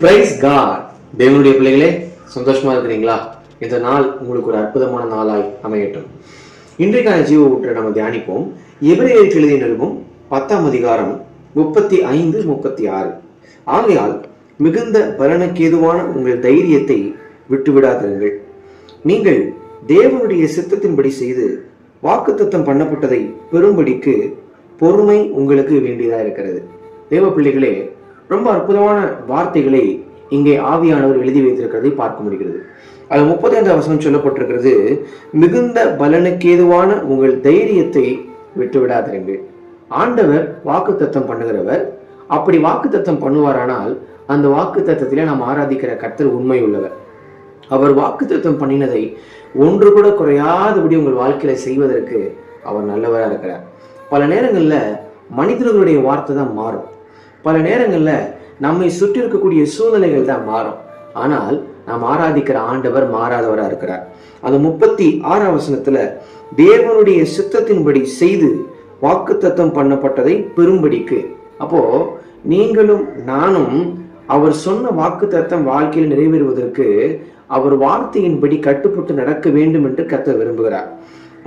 Price God தேவனுடைய பிள்ளைகளே சந்தோஷமா இருக்கிறீங்களா? இந்த நாள் உங்களுக்கு ஒரு அற்புதமான நாளாய் அமையட்டும். இன்றைக்கான ஜீவ ஊற்றை நம்ம தியானிப்போம். எபிரேயருக்கு எழுதிய நிருபம் பத்தாம் அதிகாரம் முப்பத்தி ஐந்து முப்பத்தி ஆறு ஆகையால் மிகுந்த பலனுக்கேதுவான உங்கள் தைரியத்தை விட்டுவிடாதிருங்கள் நீங்கள் தேவனுடைய சித்தத்தின்படி செய்து வாக்குத்தத்தம் பண்ணப்பட்டதை பெறும்படிக்கு பொறுமை உங்களுக்கு வேண்டியதா இருக்கிறது. தேவ பிள்ளைகளே ரொம்ப அற்புதமான வார்த்தைகளை இங்கே ஆவியானவர் எழுதி வைத்திருக்கிறதை பார்க்க முடிகிறது. அது முப்பத்தைந்தாம் வசனம் சொல்லப்பட்டிருக்கிறது மிகுந்த பலனுக்கேதுவான உங்கள் தைரியத்தை விட்டு ஆண்டவர் ஆண்டவர் வாக்குத்தத்தம் பண்ணுகிறவர் அப்படி வாக்குத்தத்தம் பண்ணுவாரானால் அந்த வாக்கு தத்தத்திலே நாம் ஆராதிக்கிற கர்த்தர் உண்மை உள்ளவர். அவர் வாக்குத்தத்தம் பண்ணினதை ஒன்று கூட குறையாதபடி உங்கள் வாழ்க்கையில செய்வதற்கு அவர் நல்லவராக இருக்கிறார். பல நேரங்களில் மனிதர்களுடைய வார்த்தை தான் மாறும். பல நேரங்களில் நம்மை சுற்றி இருக்கக்கூடிய சூழ்நிலைகள் தான் மாறும். ஆனால் நாம் ஆராதிக்கிற ஆண்டவர் மாறாதவராக இருக்கிறார். அந்த முப்பத்தி ஆறாம் வசனத்துல தேவனுடைய சித்தத்தின்படி செய்து வாக்குத்தத்தம் பண்ணப்பட்டதை பெரும்படிக்கு அப்போ நீங்களும் நானும் அவர் சொன்ன வாக்குத்தத்தம் வாழ்க்கையில் நிறைவேறுவதற்கு அவர் வார்த்தையின்படி கட்டுப்பட்டு நடக்க வேண்டும் என்று கத்த விரும்புகிறார்.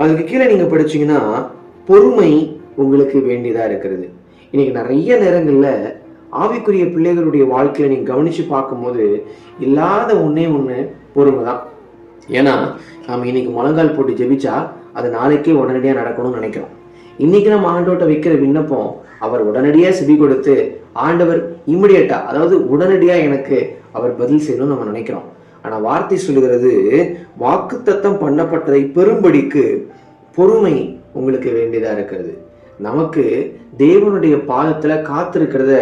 அதுக்கு கீழே நீங்க படிச்சீங்கன்னா பொறுமை உங்களுக்கு வேண்டியதா இருக்கிறது. இன்னைக்கு நிறைய நேரங்களில் ஆவிக்குரிய பிள்ளைகளுடைய வாழ்க்கையை நீங்கள் கவனித்து பார்க்கும்போது இல்லாத ஒன்றே ஒன்று பொறுமை தான் ஏன்னா நம்ம இன்னைக்கு முழங்கால் போட்டு ஜெபிச்சா அது நாளைக்கே உடனடியாக நடக்கணும்னு நினைக்கிறோம். இன்னைக்கு நம்ம ஆண்டோட்ட வைக்கிற விண்ணப்பம் அவர் உடனடியாக செவி கொடுத்து ஆண்டவர் இமிடியட்டா அதாவது உடனடியாக எனக்கு அவர் பதில் செய்யணும்னு நம்ம நினைக்கிறோம். ஆனால் வார்த்தை சொல்லுகிறது வாக்குத்தத்தம் பண்ணப்பட்டதை பெரும்படிக்கு பொறுமை உங்களுக்கு வேண்டியதாக இருக்கிறது. நமக்கு தேவனுடைய பாதத்தில் காத்திருக்கிறத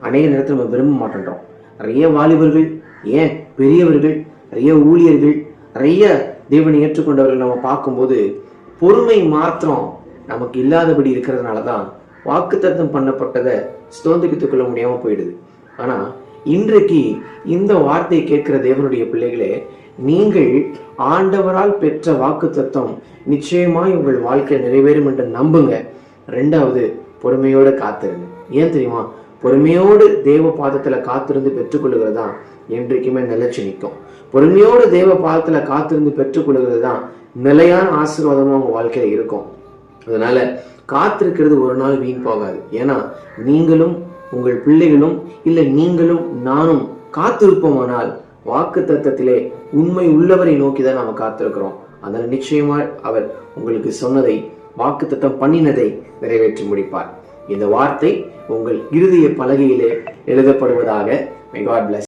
அநேக நேரத்தில் நம்ம விரும்ப மாட்டேன்றோம். நிறைய வாலிபர்கள் ஏன்? பெரியவர்கள் நிறைய ஊழியர்கள் நிறைய தேவனை ஏற்றுக்கொண்டவர்கள் நம்ம பார்க்கும்போது பொறுமை மாத்திரம் நமக்கு இல்லாதபடி இருக்கிறதுனால தான் வாக்குத்தத்தம் பண்ணப்பட்டதை ஸ்தோந்திரித்துக் கொள்ள முடியாமல் போயிடுது. ஆனா இன்றைக்கு இந்த வார்த்தையை கேட்கிற தேவனுடைய பிள்ளைகளே நீங்கள் ஆண்டவரால் பெற்ற வாக்குத்தத்தம் நிச்சயமாய் உங்கள் வாழ்க்கை நிறைவேறும் என்று நம்புங்க. ரெண்டாவது பொறுமையோடு காத்திருங்க ஏன் தெரியுமா? பொறுமையோடு தேவ பாதத்தில் காத்திருந்து பெற்றுக்கொள்ளுகிறது தான் என்றைக்குமே நிலைச்சு நிற்கும். பொறுமையோடு தேவ பாதத்தில் காத்திருந்து பெற்றுக்கொள்ளுகிறது தான் நிலையான ஆசீர்வாதமும் உங்கள் வாழ்க்கையில் இருக்கும். அதனால காத்திருக்கிறது ஒரு நாள் வீண் போகாது. ஏன்னா நீங்களும் உங்கள் பிள்ளைகளும் இல்லை நீங்களும் நானும் காத்திருப்போமானால் வாக்கு தத்தத்திலே உண்மை உள்ளவரை நோக்கி தான் நாம் காத்திருக்கிறோம். அதனால் நிச்சயமா அவர் உங்களுக்கு சொன்னதை வாக்குத்தத்தம் பண்ணினதை நிறைவேற்றி முடிப்பார். இந்த வார்த்தை உங்கள் இருதய பலகையிலே எழுதப்படுவதாக. May God